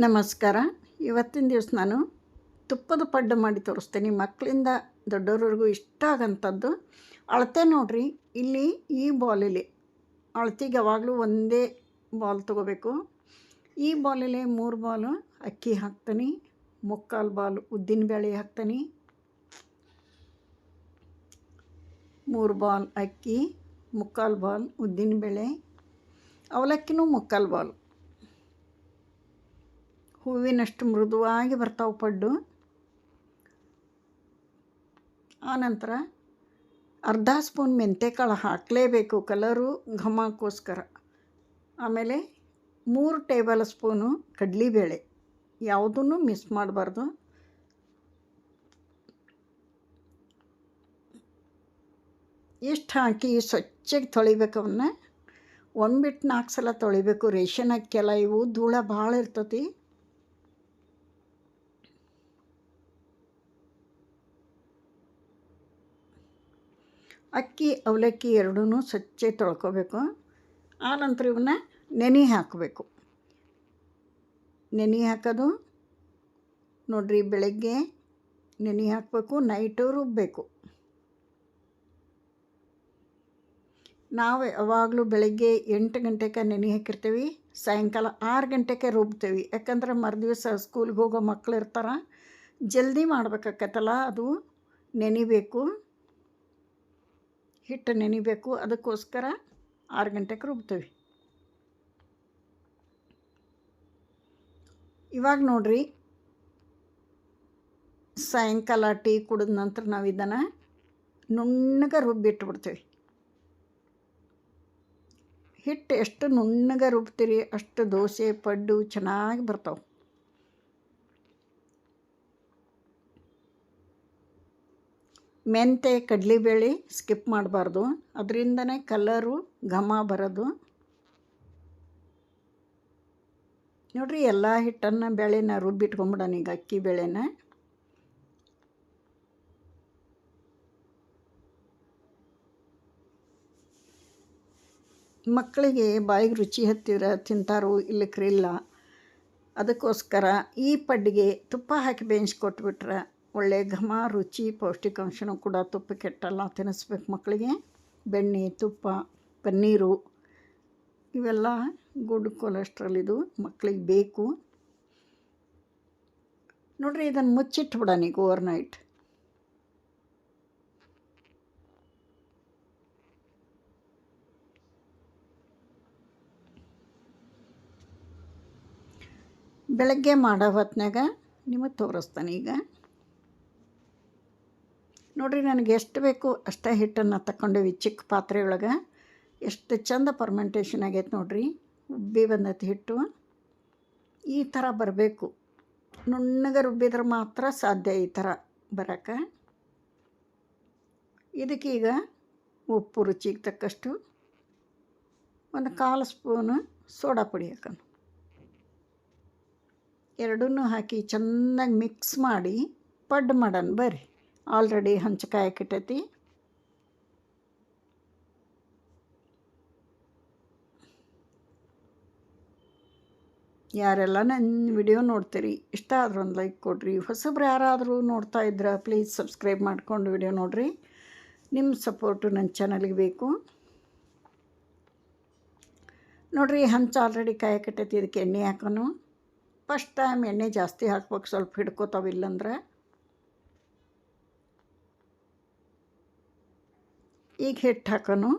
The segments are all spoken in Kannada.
ನಮಸ್ಕಾರ. ಇವತ್ತಿನ ದಿವಸ ನಾನು ತುಪ್ಪದ ಪಡ್ಡು ಮಾಡಿ ತೋರಿಸ್ತೀನಿ. ಮಕ್ಕಳಿಂದ ದೊಡ್ಡವ್ರಿಗೂ ಇಷ್ಟ ಆಗೋಂಥದ್ದು. ಅಳತೆ ನೋಡ್ರಿ, ಇಲ್ಲಿ ಈ ಬಾಲಲ್ಲಿ, ಅಳತೆಗೆ ಯಾವಾಗಲೂ ಒಂದೇ ಬಾಲ್ ತೊಗೋಬೇಕು. ಈ ಬಾಲಲ್ಲಿ ಮೂರು ಬಾಲು, ಅಕ್ಕಿ ಹಾಕ್ತೀನಿ, ಮುಕ್ಕಾಲು ಬಾಲ್ ಉದ್ದಿನಬೇಳೆ ಹಾಕ್ತೀನಿ. ಮೂರು ಬಾಲ್ ಅಕ್ಕಿ, ಮುಕ್ಕಾಲು ಬಾಲ್ ಉದ್ದಿನ ಬೇಳೆ, ಅವಲಕ್ಕಿನೂ ಮುಕ್ಕಾಲು ಬಾಲ್. ಹೂವಿನಷ್ಟು ಮೃದುವಾಗಿ ಬರ್ತಾವೆ ಪಡ್ಡು. ಆನಂತರ ಅರ್ಧ ಸ್ಪೂನ್ ಮೆಂತ್ಯಕಾಳು ಹಾಕಲೇಬೇಕು ಕಲರು ಘಮಕ್ಕೋಸ್ಕರ. ಆಮೇಲೆ ಮೂರು ಟೇಬಲ್ ಸ್ಪೂನು ಕಡ್ಲಿಬೇಳೆ. ಯಾವುದನ್ನು ಮಿಸ್ ಮಾಡಬಾರ್ದು. ಇಷ್ಟು ಹಾಕಿ ಸ್ವಚ್ಛಗೆ ತೊಳಿಬೇಕು ಅವನ್ನ? ಒಂದು ಬಿಟ್ಟು ನಾಲ್ಕು ಸಲ ತೊಳಿಬೇಕು. ರೇಷನ್ ಅಕ್ಕಿಯಲ್ಲ ಇವು ಧೂಳ ಭಾಳ ಇರ್ತತಿ. ಅಕ್ಕಿ, ಅವಲಕ್ಕಿ ಎರಡೂ ಸ್ವಚ್ಛ ತೊಳ್ಕೊಬೇಕು. ಆನಂತರ ಇವನ್ನ ನೆನೆ ಹಾಕಬೇಕು. ನೆನೆ ಹಾಕೋದು, ನೋಡ್ರಿ ಬೆಳಗ್ಗೆ ನೆನೆ ಹಾಕಬೇಕು ನೈಟು ರುಬ್ಬಬೇಕು ನಾವು ಯಾವಾಗಲೂ ಬೆಳಗ್ಗೆ ಎಂಟು ಗಂಟೆಗೆ ನೆನೆ ಹಾಕಿರ್ತೀವಿ, ಸಾಯಂಕಾಲ ಆರು ಗಂಟೆಗೆ ರುಬ್ತೀವಿ. ಯಾಕಂದ್ರೆ ಮರುದಿವಸ ಸ್ಕೂಲ್ಗೆ ಹೋಗೋ ಮಕ್ಕಳು ಇರ್ತಾರೆ, ಜಲ್ದಿ ಮಾಡ್ಬೇಕಾಕತ್ತಲ್ಲ, ಅದು ನೆನಿಬೇಕು. ಹಿಟ್ಟು ನೆನಿಬೇಕು. ಅದಕ್ಕೋಸ್ಕರ ಆರು ಗಂಟೆಗೆ ರುಬ್ತೀವಿ. ಇವಾಗ ನೋಡ್ರಿ, ಸಾಯಂಕಾಲ ಟೀ ಕುಡಿದ ನಂತರ ನಾವು ಇದನ್ನು ನುಣ್ಣಗೆ ರುಬ್ಬಿಟ್ಬಿಡ್ತೀವಿ. ಹಿಟ್ಟು ಎಷ್ಟು ನುಣ್ಣಗೆ ರುಬ್ತೀರಿ, ಅಷ್ಟು ದೋಸೆ, ಪಡ್ಡು ಚೆನ್ನಾಗಿ ಬರ್ತಾವೆ. ಮೆಂತೆ, ಕಡಲೆಬೇಳೆ ಸ್ಕಿಪ್ ಮಾಡಬಾರ್ದು. ಅದರಿಂದನೇ ಕಲರು ಘಮ ಬರೋದು. ನೋಡ್ರಿ, ಎಲ್ಲ ಹಿಟ್ಟನ್ನು ಬೇಳೆನ ರುಬ್ಬಿಟ್ಕೊಂಬಿಡೋಣ ಈಗ ಅಕ್ಕಿ ಬೇಳೆನ. ಮಕ್ಕಳಿಗೆ ಬಾಯಿಗೆ ರುಚಿ ಹತ್ತಿದ್ರೆ ತಿಂತಾರೋ ಇಲ್ಲಕ್ರಿಲ್ಲ ಅದಕ್ಕೋಸ್ಕರ ಈ ಪಡ್ಡಿಗೆ ತುಪ್ಪ ಹಾಕಿ ಬೇಯಿಸ್ಕೊಟ್ಬಿಟ್ರೆ ಒಳ್ಳೆ ಘಮ, ರುಚಿ, ಪೌಷ್ಟಿಕಾಂಶನೂ ಕೂಡ ತುಪ್ಪ ಕೆಟ್ಟಲ್ಲ ತಿನ್ನಿಸ್ಬೇಕು ಮಕ್ಕಳಿಗೆ. ಬೆಣ್ಣೆ, ತುಪ್ಪ, ಪನ್ನೀರು, ಇವೆಲ್ಲ ಗುಡ್ ಕೊಲೆಸ್ಟ್ರಾಲ್ ಇದು ಮಕ್ಕಳಿಗೆ ಬೇಕು. ನೋಡ್ರಿ, ಇದನ್ನು ಮುಚ್ಚಿಟ್ಬಿಡೋಣ ಈಗ ಓವರ್ ನೈಟ್ ಬೆಳಗ್ಗೆ ಮಾಡೋ ಹೊತ್ನಾಗ ನಿಮಗೆ ತೋರಿಸ್ತಾನೆ ಈಗ. ನೋಡಿರಿ, ನನಗೆ ಎಷ್ಟು ಬೇಕು ಅಷ್ಟೇ ಹಿಟ್ಟನ್ನು ತಗೊಂಡೇವಿ ಚಿಕ್ಕ ಪಾತ್ರೆ ಒಳಗೆ. ಎಷ್ಟು ಚಂದ ಪರ್ಮೆಂಟೇಷನ್ ಆಗೈತೆ ನೋಡಿರಿ, ಉಬ್ಬಿ ಬಂದೈತೆ ಹಿಟ್ಟು. ಈ ಥರ ಬರಬೇಕು. ನುಣ್ಣಗೆ ರುಬ್ಬಿದ್ರೆ ಮಾತ್ರ ಸಾಧ್ಯ ಈ ಥರ ಬರೋಕ್ಕೆ ಇದಕ್ಕೀಗ ಉಪ್ಪು ರುಚಿಗೆ ತಕ್ಕಷ್ಟು ಒಂದು ಕಾಲು ಸ್ಪೂನು ಸೋಡಾ ಪುಡಿ ಹಾಕೋಣ. ಎರಡನ್ನೂ ಹಾಕಿ ಚೆನ್ನಾಗಿ ಮಿಕ್ಸ್ ಮಾಡಿ ಪಡ್ಡು ಮಾಡೋಣ ಬರ್ರಿ. ಆಲ್ರೆಡಿ ಹಂಚಕಾಯಕ್ಕಿಟ್ಟೈತಿ ಯಾರೆಲ್ಲ ನನ್ನ ವಿಡಿಯೋ ನೋಡ್ತೀರಿ, ಇಷ್ಟ ಆದ್ರೆ ಒಂದು ಲೈಕ್ ಕೊಡಿರಿ. ಹೊಸಬ್ರು ಯಾರಾದರೂ ನೋಡ್ತಾ ಇದ್ರೆ ಪ್ಲೀಸ್ ಸಬ್ಸ್ಕ್ರೈಬ್ ಮಾಡ್ಕೊಂಡು ವಿಡಿಯೋ ನೋಡಿರಿ. ನಿಮ್ಮ ಸಪೋರ್ಟು ನನ್ನ ಚಾನಲ್ಗೆ ಬೇಕು. ನೋಡಿರಿ, ಹಂಚು ಆಲ್ರೆಡಿ ಕಾಯಕಟ್ಟೈತಿ ಇದಕ್ಕೆ ಎಣ್ಣೆ ಹಾಕೋನು. ಫಸ್ಟ್ ಟೈಮ್ ಎಣ್ಣೆ ಜಾಸ್ತಿ ಹಾಕ್ಬೇಕು, ಸ್ವಲ್ಪ ಹಿಡ್ಕೋತಾವ ಇಲ್ಲಂದ್ರೆ ಈಗ ಹಿಟ್ಟು ಹಾಕೋನು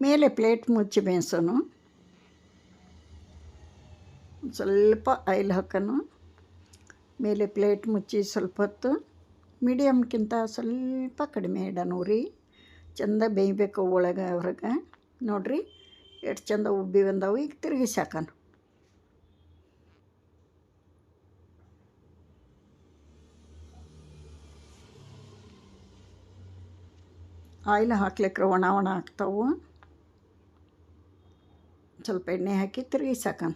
ಮೇಲೆ ಪ್ಲೇಟ್ ಮುಚ್ಚಿ ಬೇಯಿಸೋನು ಸ್ವಲ್ಪ ಆಯಿಲ್ ಹಾಕೋನು ಮೇಲೆ ಪ್ಲೇಟ್ ಮುಚ್ಚಿ ಸ್ವಲ್ಪ ಹೊತ್ತು ಮೀಡಿಯಮ್ಗಿಂತ ಸ್ವಲ್ಪ ಕಡಿಮೆ ಇಡೋಣ ಉರಿ ಚಂದ ಬೇಯಬೇಕು ಒಳಗೆ ಹೊರಗೆ ನೋಡಿರಿ, ಎಷ್ಟು ಚಂದ ಉಬ್ಬಿ ಬಂದವು. ಈಗ ತಿರುಗಿಸಿ ಹಾಕೋಣ ಆಯಿಲ್ ಹಾಕ್ಲಿಕ್ಕೆ ಒಣ ಒಣ ಆಗ್ತಾವೆ. ಸ್ವಲ್ಪ ಎಣ್ಣೆ ಹಾಕಿ ತಿರುಗಿ ಸಾಕೋಣ.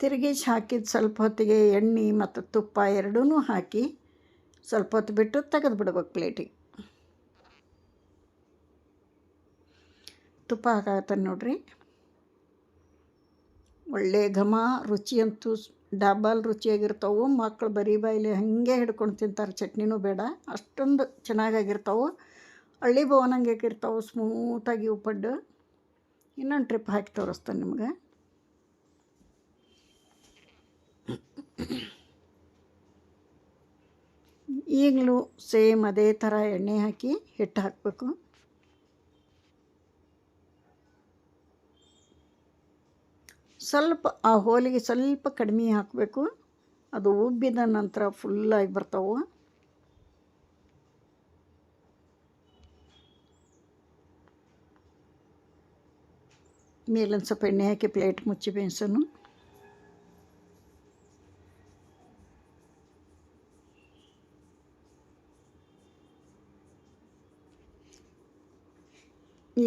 ತಿರುಗಿಸಿ ಹಾಕಿದ ಸ್ವಲ್ಪ ಹೊತ್ತಿಗೆ ಎಣ್ಣೆ ಮತ್ತು ತುಪ್ಪ ಎರಡೂ ಹಾಕಿ ಸ್ವಲ್ಪ ಹೊತ್ತು ಬಿಟ್ಟು ತೆಗೆದು ಬಿಡ್ಬೇಕು ಪ್ಲೇಟಿಗೆ. ತುಪ್ಪ ಹಾಕಾಗತ್ತೆ ನೋಡ್ರಿ. ಒಳ್ಳೆ ಘಮ, ರುಚಿ ಅಂತೂ ಡಬಲ್ ರುಚಿಯಾಗಿರ್ತಾವೆ. ಮಕ್ಕಳು ಬರೀ ಬಾಯಿಲಿ ಹಾಗೆ ಹಿಡ್ಕೊಂಡು ತಿಂತಾರೆ, ಚಟ್ನಿನೂ ಬೇಡ. ಅಷ್ಟೊಂದು ಚೆನ್ನಾಗಾಗಿರ್ತಾವೆ. ಹಳ್ಳಿ ಭವನಂಗೆ ಇರ್ತಾವೆ ಸ್ಮೂತಾಗಿ ಉಪ್ಪಡ್ಡು. ಪಡ್ಡು ಇನ್ನೊಂದು ಟ್ರಿಪ್ ಹಾಕಿ ತೋರಿಸ್ತಾನೆ ನಿಮ್ಗೆ. ಈಗಲೂ ಸೇಮ್ ಅದೇ ಥರ ಎಣ್ಣೆ ಹಾಕಿ ಹಿಟ್ಟು ಹಾಕಬೇಕು. ಸ್ವಲ್ಪ ಆ ಹೋಲಿಗೆ ಸ್ವಲ್ಪ ಕಡಿಮೆ ಹಾಕಬೇಕು. ಅದು ಉಬ್ಬಿದ ನಂತರ ಫುಲ್ಲಾಗಿ ಬರ್ತಾವೆ. ಮೇಲೊಂದು ಸ್ವಲ್ಪ ಎಣ್ಣೆ ಹಾಕಿ ಪ್ಲೇಟ್ ಮುಚ್ಚಿ ಬೇಯಿಸೋನು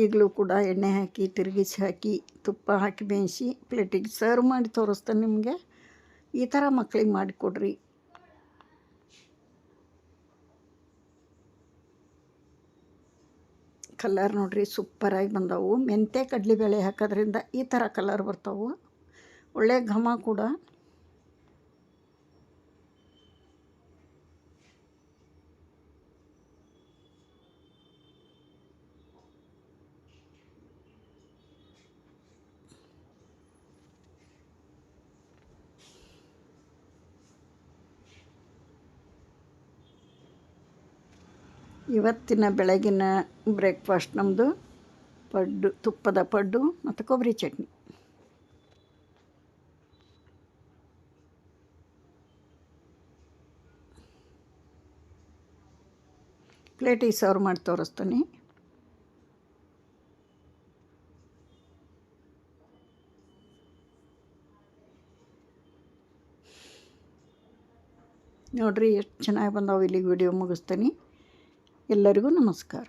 ಈಗಲೂ ಕೂಡ ಎಣ್ಣೆ ಹಾಕಿ, ತಿರುಗಿಸಿ ಹಾಕಿ, ತುಪ್ಪ ಹಾಕಿ ಬೇಯಿಸಿ ಪ್ಲೇಟಿಗೆ ಸರ್ವ್ ಮಾಡಿ ತೋರಿಸ್ತಾನೆ ನಿಮಗೆ. ಈ ಥರ ಮಕ್ಳಿಗೆ ಮಾಡಿಕೊಡ್ರಿ ಕಲರ್ ನೋಡ್ರಿ ಸೂಪರಾಗಿ ಬಂದವು. ಮೆಂತ್ಯ ಕಡಲೆಬೇಳೆ ಹಾಕೋದ್ರಿಂದ ಈ ಥರ ಕಲರ್ ಬರ್ತಾವೆ. ಒಳ್ಳೆ ಘಮ ಕೂಡ. ಇವತ್ತಿನ ಬೆಳಗಿನ ಬ್ರೇಕ್ಫಾಸ್ಟ್ ನಮ್ಮದು ಪಡ್ಡು, ತುಪ್ಪದ ಪಡ್ಡು ಮತ್ತು ಕೊಬ್ಬರಿ ಚಟ್ನಿ. ಪ್ಲೇಟಿಗೆ ಸರ್ವ್ ಮಾಡಿ ತೋರಿಸ್ತೀನಿ. ನೋಡ್ರಿ, ಎಷ್ಟು ಚೆನ್ನಾಗಿ ಬಂದಾವೆ ಇಲ್ಲಿಗೆ ವಿಡಿಯೋ ಮುಗಿಸ್ತೀನಿ. ಎಲ್ಲರಿಗೂ ನಮಸ್ಕಾರ.